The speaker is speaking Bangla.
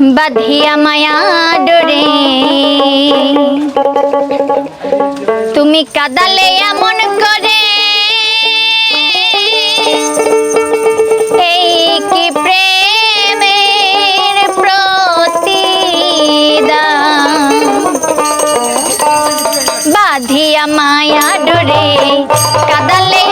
বাধিয়া মায়া ডরে। তুমি কাদালে এমন করে। এই কি প্রেমের প্রতিদান? বাধিয়া মায়া ডরে, কাদালে